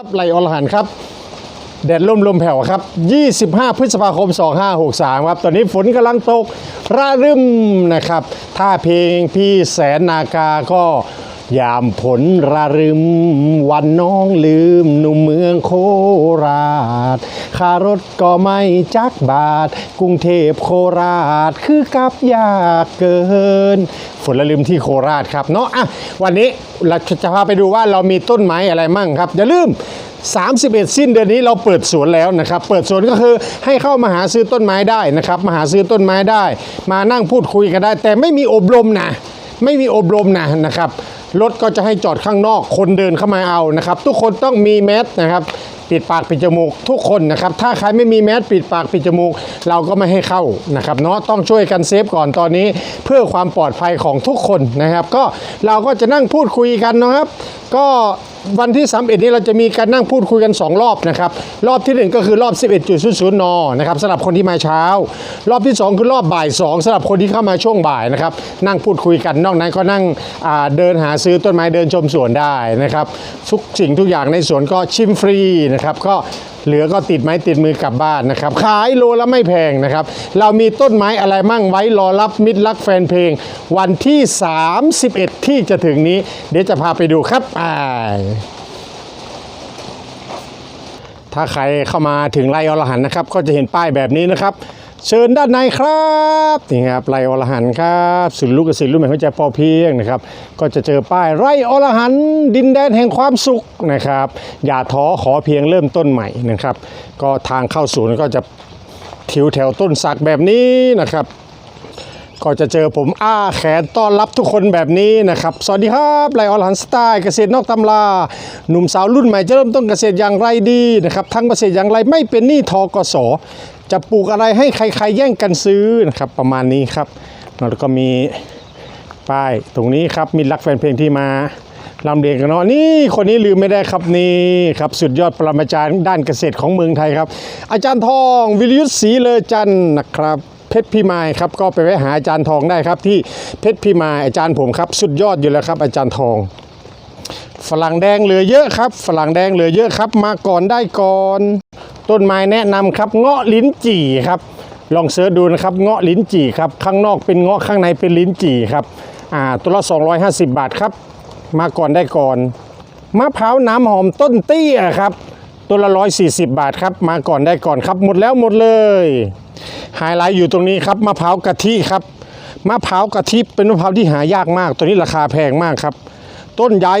ครับไลออลหันครับ แดดล่มลมแผ่วครับ 25 พฤษภาคม 2563 ครับ ตอนนี้ฝนกำลังตกระรึมนะครับ ถ้าเพลงพี่แสนนากาก็ ยามผลระรึม วันน้องลืมหนุ่มเมืองโคราชคารถก็ไม่จักบาท กรุงเทพโคราชคือกับยากเกิน ฝนระลืมที่โคราชครับเนาะอะวันนี้เราจะพาไปดูว่าเรามีต้นไม้อะไรมั่งครับ อย่าลืม 31 สิ้นเดือนนี้เราเปิดสวนแล้วนะครับ เปิดสวนก็คือให้เข้ามาหาซื้อต้นไม้ได้นะครับ มาหาซื้อต้นไม้ได้ มานั่งพูดคุยกันได้ แต่ไม่มีอบรมนะไม่มีอบรมนะนะครับ รถก็จะให้จอดข้างนอก คนเดินเข้ามาเอานะครับ ทุกคนต้องมีแมสนะครับ ปิดปากปิดจมูก ทุกคนนะครับ ถ้าใครไม่มีแมสปิดปากปิดจมูก เราก็ไม่ให้เข้านะครับเนาะต้องช่วยกันเซฟก่อนตอนนี้ เพื่อความปลอดภัยของทุกคนนะครับ ก็เราก็จะนั่งพูดคุยกันนะครับ ก็ วันที่ 31 นี้เราจะมีการนั่งพูดคุยกัน 2 รอบนะครับ รอบทีหนึ่1 ก็คือรอบ 11.00นนะครับสำหรับคนที่มาเช้า รอบที่ 2 คือรอบบ่าย2สำหรับคนที่เข้ามาช่วงบ่ายนะครับ นั่งพูดคุยกัน นอกนั้นก็นั่งเดินหาซื้อต้นไม้เดินชมสวนได้นะครับ ทุกสิ่งทุกอย่างในสวนก็ชิมฟรีนะครับ ก็ เหลือก็ติดไม้ติดมือกลับบ้านนะครับ ขายโลละไม่แพงนะครับ เรามีต้นไม้อะไรมั่งไว้รอรับมิตรรักแฟนเพลง วันที่ 31 ที่จะถึงนี้ เดี๋ยวจะพาไปดูครับอ่าถ้าใครเข้ามาถึงไร่อรหันนะครับ ก็จะเห็นป้ายแบบนี้นะครับ เชิญด้านในครับนี่ครับไร่อรหันครับสุดลูกกับสิลูกแม่หัวใจพอเพียงนะครับ ก็จะเจอป้ายไร่อรหันดินแดนแห่งความสุขนะครับ อย่าท้อขอเพียงเริ่มต้นใหม่นะครับ ก็ทางเข้าศูนย์ก็จะทิวแถวต้นสักแบบนี้นะครับ ก็จะเจอผมอ้าแขนต้อนรับทุกคนแบบนี้นะครับ สวัสดีครับไลออนหันสไตล์เกษตรนอกตำราหนุ่มสาวรุ่นใหม่จะเริ่มต้นเกษตรอย่างไรดีนะครับทั้งเกษตรอย่างไรไม่เป็นหนี้ทกส จะปลูกอะไรให้ใครๆแย่งกันซื้อนะครับประมาณนี้ครับแล้วก็มีป้ายตรงนี้ครับมีรักแฟนเพลงที่มาลำเรียงกันเนาะนี่คนนี้ลืมไม่ได้ครับนี่ครับสุดยอดปรมาจารย์ด้านเกษตรของเมืองไทยครับ อาจารย์ทองวิรยุทธศรีเลอจันนะครับเพชรพิมายครับก็ไปไว้หาอาจารย์ทองได้ครับ ที่เพชรพิมายอาจารย์ผมครับ สุดยอดอยู่แล้วครับ อาจารย์ทองฝรั่งแดงเหลือเยอะครับ ฝรั่งแดงเหลือเยอะครับ มาก่อนได้ก่อน ต้นไม้แนะนำครับเงาะลิ้นจี่ครับ ลองเสิร์ชดูนะครับเงาะลิ้นจี่ครับข้างนอกเป็นเงาะข้างในเป็นลิ้นจี่ครับอ่าตัวละ 250 บาทครับ มาก่อนได้ก่อนมะพร้าวน้ำหอมต้นเตี้ยครับตัวละ 140 บาทครับ มาก่อนได้ก่อนครับ หมดแล้วหมดเลยไฮไลท์อยู่ตรงนี้ครับมะพร้าวกะทิครับมะพร้าวกะทิเป็นมะพร้าวที่หายากมาก ตัวนี้ราคาแพงมากครับ ต้นใหญ่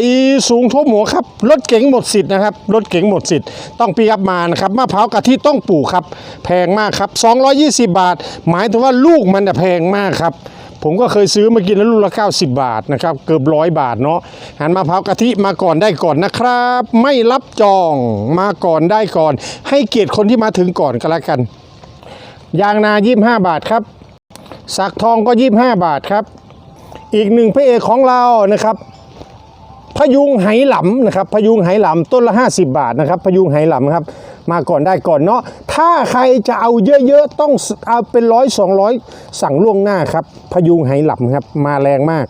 สูงท่วมหัวครับรถเก๋งหมดสิทธิ์นะครับรถเก๋งหมดสิทธิ์ต้องปีอับมานะครับมะพร้าวกะทิต้องปลูกครับ แพงมากครับ 220 บาท หมายถึงว่าลูกมันน่ะแพงมากครับ ผมก็เคยซื้อมากินแล้วลูกละ 90 บาทนะครับเกือบร้อยบาทเนาะหันมะพร้าวกะทิมาก่อนได้ก่อนนะครับ ไม่รับจองมาก่อนได้ก่อน ให้เกียรติคนที่มาถึงก่อนก็แล้วกัน ยางนา 25 บาทครับ สักทองก็ 25 บาทครับ อีกหนึ่งพระเอกของเรานะครับ พยุงไหหลำนะครับพยุงไหหลำต้นละ 50 บาทนะครับพยุงไหหลำครับมาก่อนได้ก่อนเนาะถ้าใครจะเอาเยอะๆต้องเอาเป็นร้อยสองร้อยสั่งล่วงหน้าครับพยุงไหหลำครับมาแรงมาก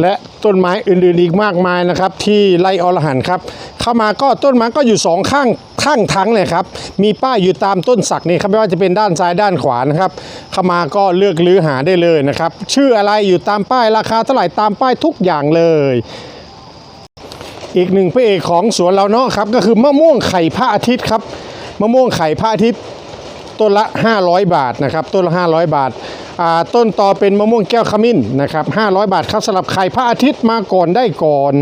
และต้นไม้อื่นๆอีกมากมายนะครับ ที่ไร่อรหันครับ เข้ามาก็ต้นไม้ก็อยู่สองข้างข้างทั้งเลยครับ มีป้ายอยู่ตามต้นสักนี่ครับไม่ว่าจะเป็นด้านซ้ายด้านขวานะครับ เข้ามาก็เลือกลื้อหาได้เลยนะครับ ชื่ออะไรอยู่ตามป้ายราคาเท่าไหร่ตามป้ายทุกอย่างเลย อีกหนึ่งพระเอกของสวนเราเนาะครับก็คือมะม่วงไข่พระอาทิตย์ครับมะม่วงไข่พระอาทิตย์ต้นละ 500 บาทนะครับ ต้นละ 500 บาทอ่า ต้นต่อเป็นมะม่วงแก้วขมิ้นนะครับ500 บาทครับสำหรับไข่พระอาทิตย์มาก่อนได้ก่อน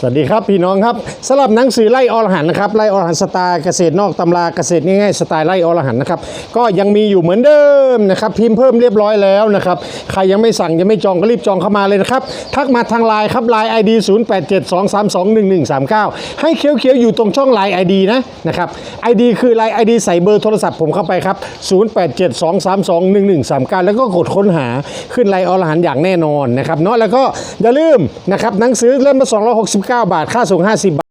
สวัสดีครับพี่น้องครับสำหรับหนังสือไล่อรหันนะครับไล่อรหันสไตล์เกษตรนอกตำราเกษตรง่ายๆสไตล์ไล่อรหันนะครับก็ยังมีอยู่เหมือนเดิมนะครับพิมพ์เพิ่มเรียบร้อยแล้วนะครับใครยังไม่สั่งยังไม่จองก็รีบจองเข้ามาเลยนะครับทักมาทางไลน์ครับไลน์ ID 0872321139ให้เขียวๆอยู่ตรงช่องไลน์ ID นะนะครับ ID คือไลน์ ID ใส่เบอร์โทรศัพท์ผมเข้าไปครับ0872321139แล้วก็กดค้นหาขึ้นไลน์อรหันอย่างแน่นอนนะครับเนาะแล้วก็อย่าลืมนะครับหนังสือเล่มละ269บาท ค่าส่ง 50 บาท